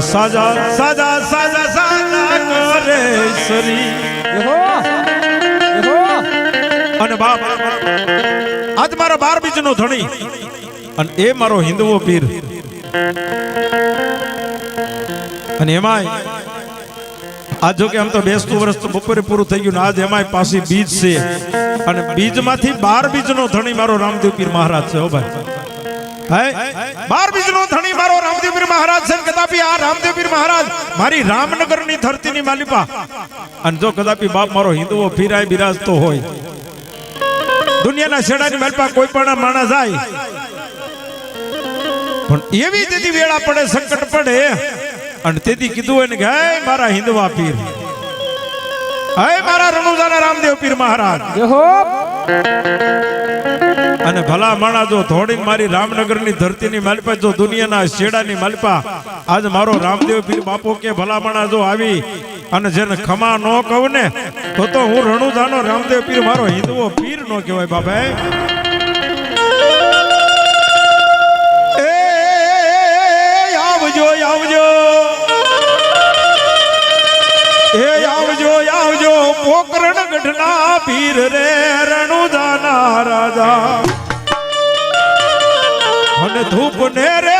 સાજા સાજા સાજા સાજા કરે સરી અને બાપ આજ મારો બાર બીજનો ધણી. અને એ મારો હિન્દુઓ પીર. અને એમાંય આજ જો કે આમ તો બેસતું વર્ષ તો બપોરે પૂરું થઈ ગયું ને આજ એમાંય પાછી બીજ છે. અને બીજમાંથી બાર બીજનો ધણી મારો રામદેવ પીર મહારાજ છે હો ભાઈ. બાર બીજનો ધણી મારો રામદેવ પીર મહારાજ છે કદાપી આ રામદેવ પીર મહારાજ મારી રામનગરની ધરતીની માલિપા. અને જો કદાપી બાપ મારો હિન્દુઓ ફીરાય બિરાજતો હોય, દુનિયાના છેડાની માલિપા કોઈ પણ માણસ જાય. પણ એવી તેથી વેળા પડે, સંકટ પડે, અને તેથી કીધું હોય ને કે મારા હિન્દવા પીર, હે મારા રણુજાના રામદેવ પીર મહારાજ અને ભલા માણા જો થોડીને મારી રામનગરની ધરતીની માલિપા, જો દુનિયાના શેડાની માલિપા, આજ મારો રામદેવ પીર બાપો કે ભલા માણા જો આવી અને જેને ખમા ન કહું ને, તો તો હું રણુજાનો રામદેવ પીર, મારો હિન્દુઓ પીર નો કહેવાય એ, આવજો આવજો. એ, આવજો આવજો, પોકરણ ગઢના પીર રે, રણુદાના રાજા. અને ધૂપ ને રે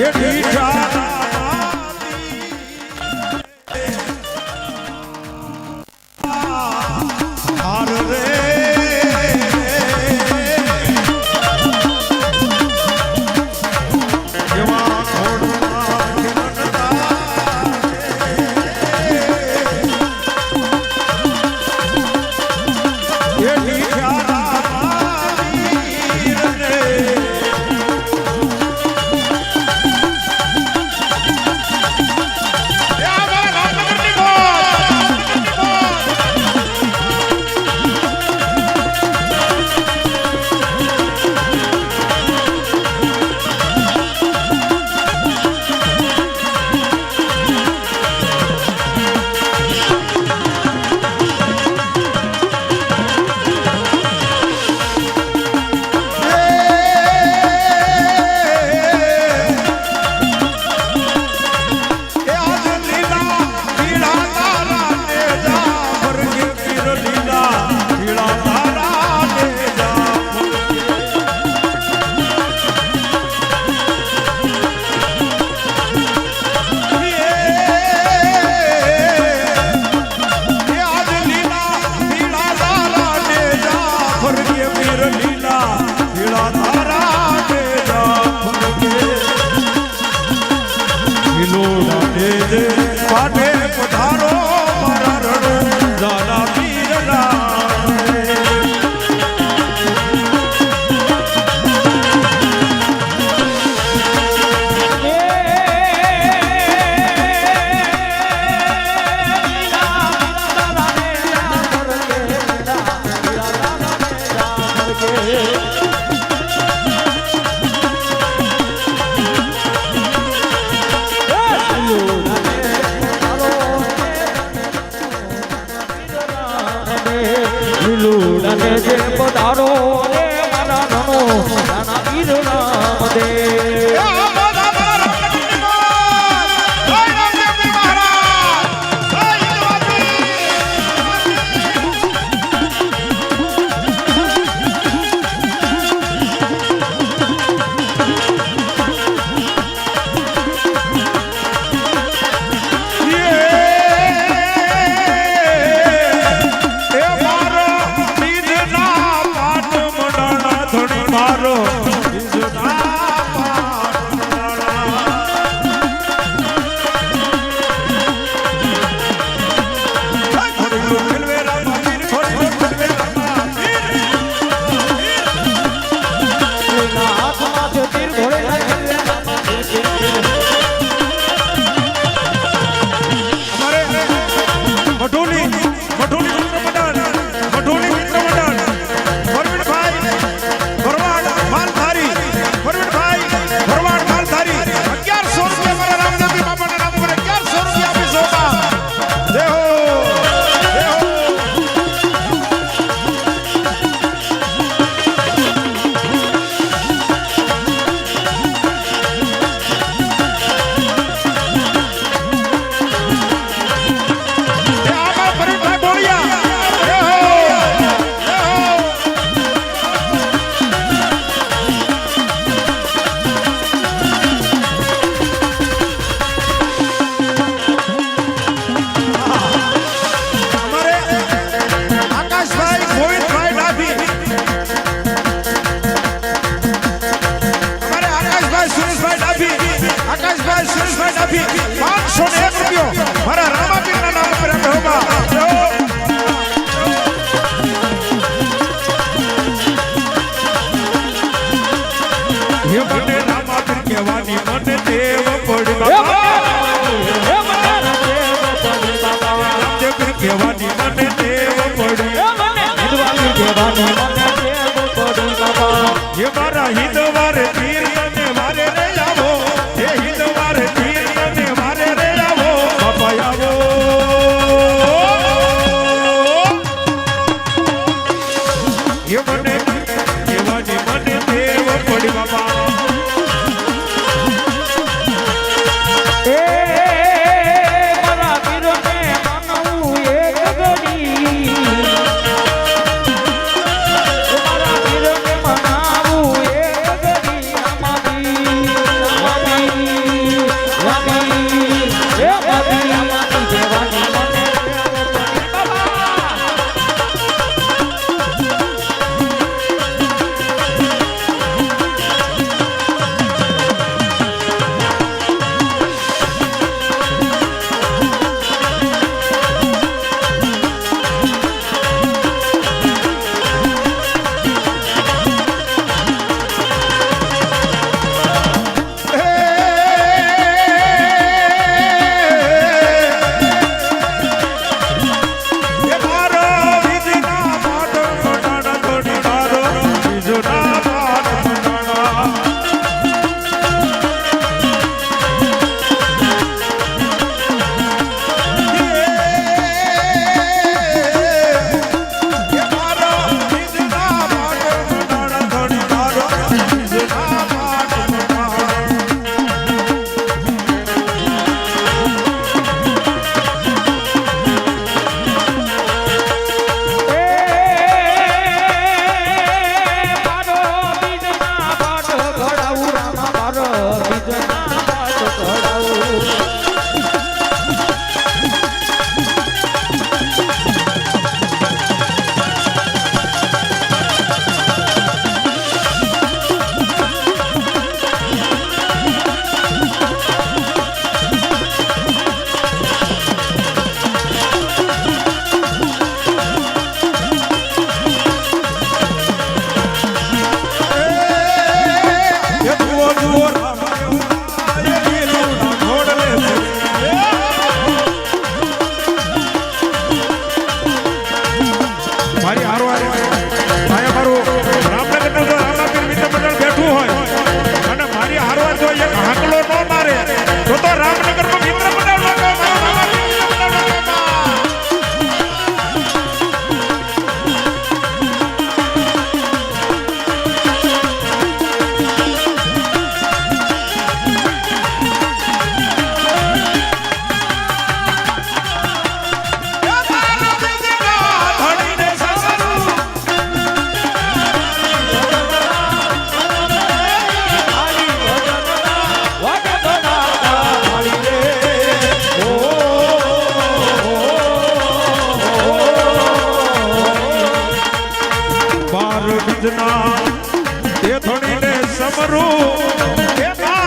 એ મીઠા કરવાની મને દેવ પડી. કહેવાની મને દેવ પડી. કહેવાની મને દેવ પડી રાજના તે થોડીને સમરું.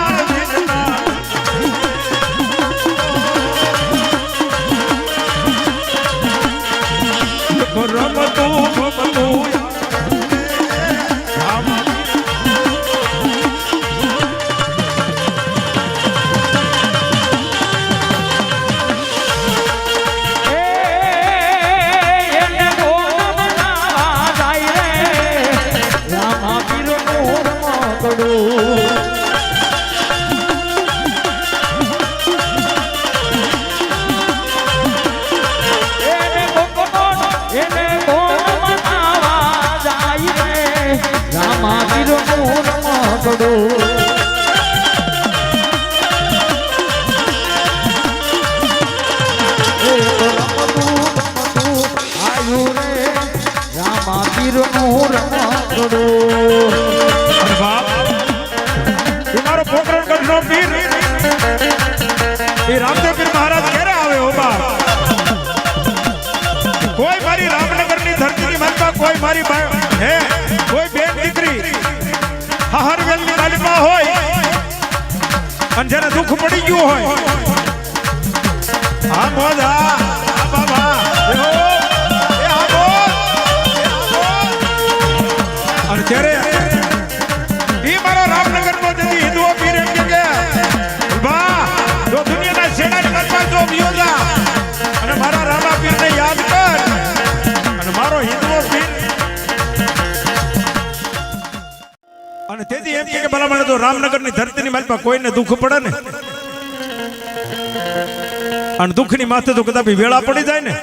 એ રામદેવપીર મહારાજ ક્યારે આવે હો બાપ? કોઈ મારી રામનગરની ધરતી ની મનમાં કોઈ મારી હે, કોઈ બેન દીકરી હરવેલની બાજુમાં હોય, અને જેને દુઃખ પડી ગયું હોય હા મોજા રામનગરની ધરતીની માલમાં કોઈને દુઃખ પડે ને? અને દુઃખની માથે તો કદાચ વેળા પડી જાય ને?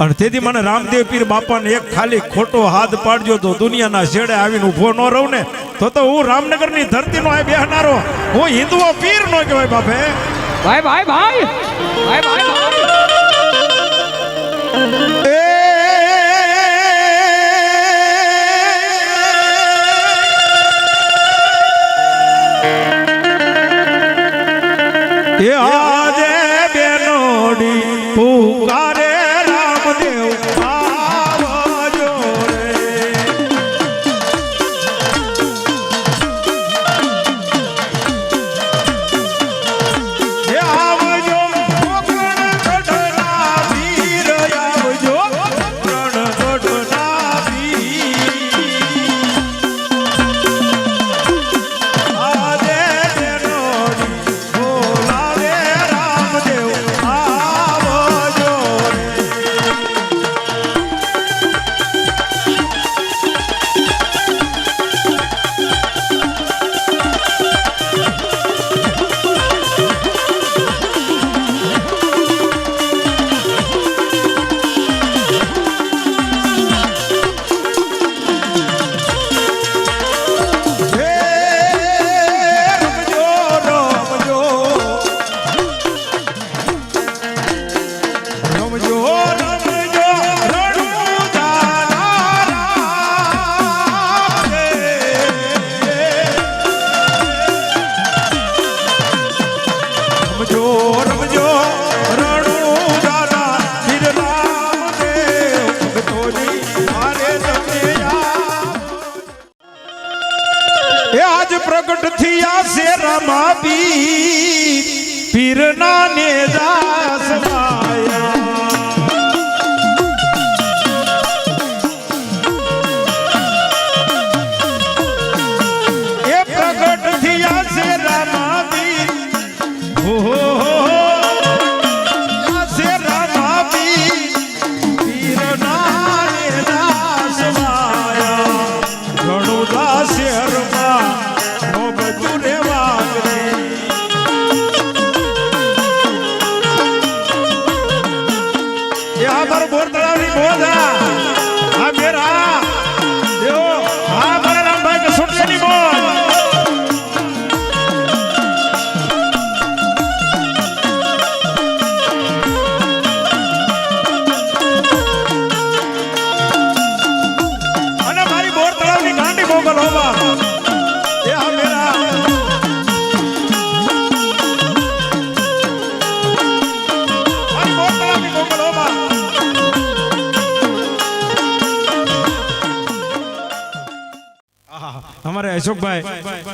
અને તેથી મને રામદેવ પીર બાપાને એક ખાલી ખોટો હાથ પાડજો તો દુનિયાના છેડે આવીને ઊભો ન રહું ને? તો તો હું રામનગર રામનગરની ધરતીનો આ બેહનારો હું હિન્દુઓ પીર નો કહેવાય બાપે. ભાઈ ભાઈ! ભાઈ ભાઈ ભાઈ! એ Yeah.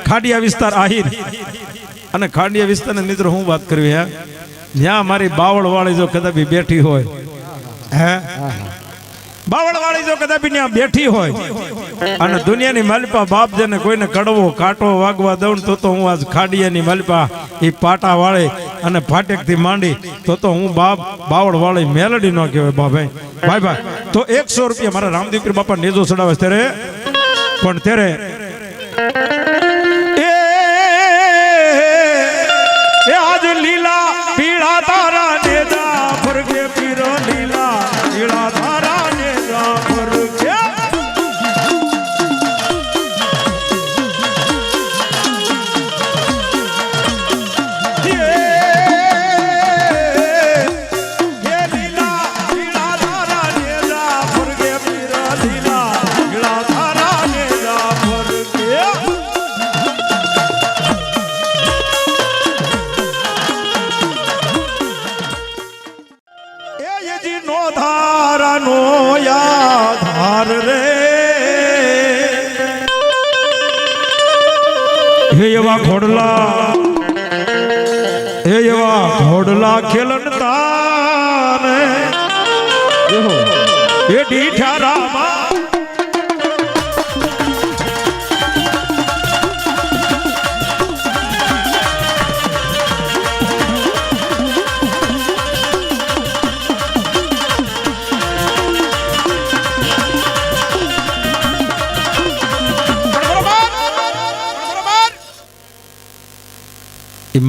ખાડિયા વિસ્તાર આહિર. અને ખાડિયા વિસ્તારના મિત્રો હું વાત કરવી હે? જ્યાં મારી બાવળ વાળી જો કદાપી બેઠી હોય. હે? બાવળ વાળી જો કદાપી ત્યાં બેઠી હોય. અને દુનિયાની માલિપા બાપ જેને કોઈને કડવો, કાંટો વાગવા દઉં તો તો હું આજ ખાડિયાની માલિપા એ પાટા વાળે અને ફાટેકથી માંડી તો તો હું બાપ બાવળ વાળી મેલડી ન કહેવાય બા ભાઈ ભાઈ ભાઈ, તો એકસો રૂપિયા મારા રામદીપીર બાપા નેજો ચડાવે ત્યારે. પણ ત્યારે પીળા તારા નેજા ફરગે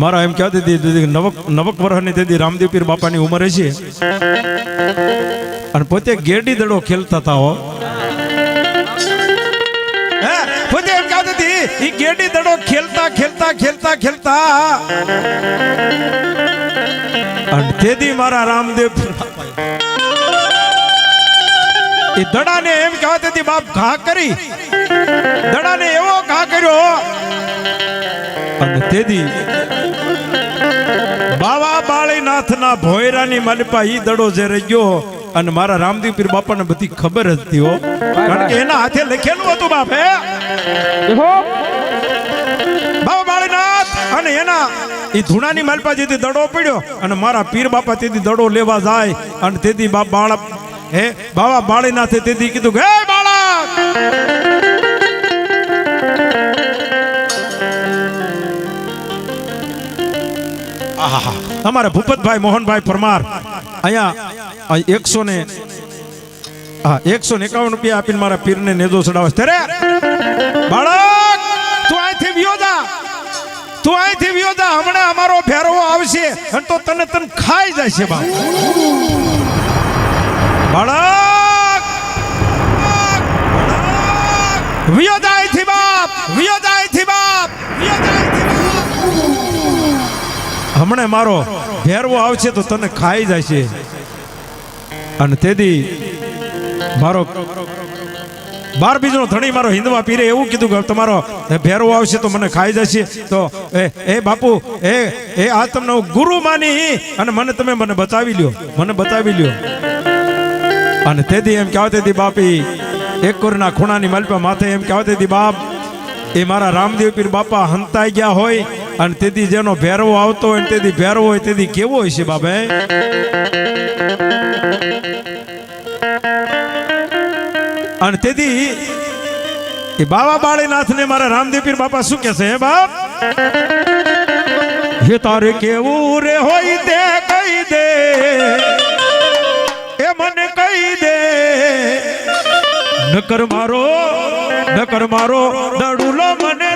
મારા એમ કહેતી હતી નવક નવક વર્ષની તેથી રામદેવ પીર બાપાની ઉંમરે છે. અને પોતે ગેડી દડો ખેલતા હતા હો. પોતે એમ કહેતી હતી એ ગેડી દડો ખેલતા ખેલતા ખેલતા ખેલતા. અને તેથી મારા રામદેવ એ દડાને એમ કહેતી હતી બાપ ઘા કરી. દડાને એવો ઘા કર્યો. અને તેથી બાવા બાળીનાથના ભોયરાની મનપા ઈ દડો જે રહી ગયો અને મારા રામદેવ પીર બાપાને બધી ખબર જ હતી હો. કારણ કે એના હાથે લખેલું હતું બાપે બાબા બાળીનાથ અને એના એ ધૂણાની માલપા જેથી દડો પડ્યો અને મારા પીર બાપા તેથી દડો લેવા જાય અને તેથી બાપ બાળા હે, બાવા બાળીનાથે તેથી કીધું હે, બાળક. અમારા ભૂપતભાઈ, મોહનભાઈ પરમાર, અહીંયા એકસો ને, હા, એકસો ને એકાવન રૂપિયા આપીને મારા પીરને નેજો ચડાવે. ત્યારે બાળક, તું અહીંથી વ્યો જા. તું અહીંથી વિયોજા હમણાં અમારો ફેરવો આવશે. અને તો તને તને ખાઈ જાય છે બાપ. બાળક વ્યો જા અહીંથી બાપ વ્યો જા અહીંથી બાપ વ્યો બાપ. હમણે મારો ભેરવો આવશે તો તને ખાઈ જશે. અને તેથી મારો બાર બીજનો ધણી મારો હિન્દવા પીરે એવું કીધું કે તમારો ભેરવો આવશે તો મને ખાઈ જશે. તો એ એ બાપુ, એ એ આ તમને હું ગુરુ માની અને મને તમે મને બતાવી લ્યો, મને બતાવી લ્યો. અને તેથી એમ કહેવાતી હતી બાપી એક કોરના ખૂણાની મલપા માથે એમ કહેવાતી હતી બાપ એ મારા રામદેવ પીર બાપા હંતાઈ ગયા હોય અને તેથી જેનો ભેરવો આવતો હોય તેથી ભેરવો હોય, તેથી કેવો હોય છે બાપે અને તેથી એ બાબા બાળીનાથ ને મારા રામદેવ પીર બાપા શું કે છે, હે બાપ? હે તારે કેવું રે હોય તે કહી દે. એ મને કહી દે. નકર મારો નકર મારો દડુલો મને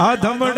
આ માંગે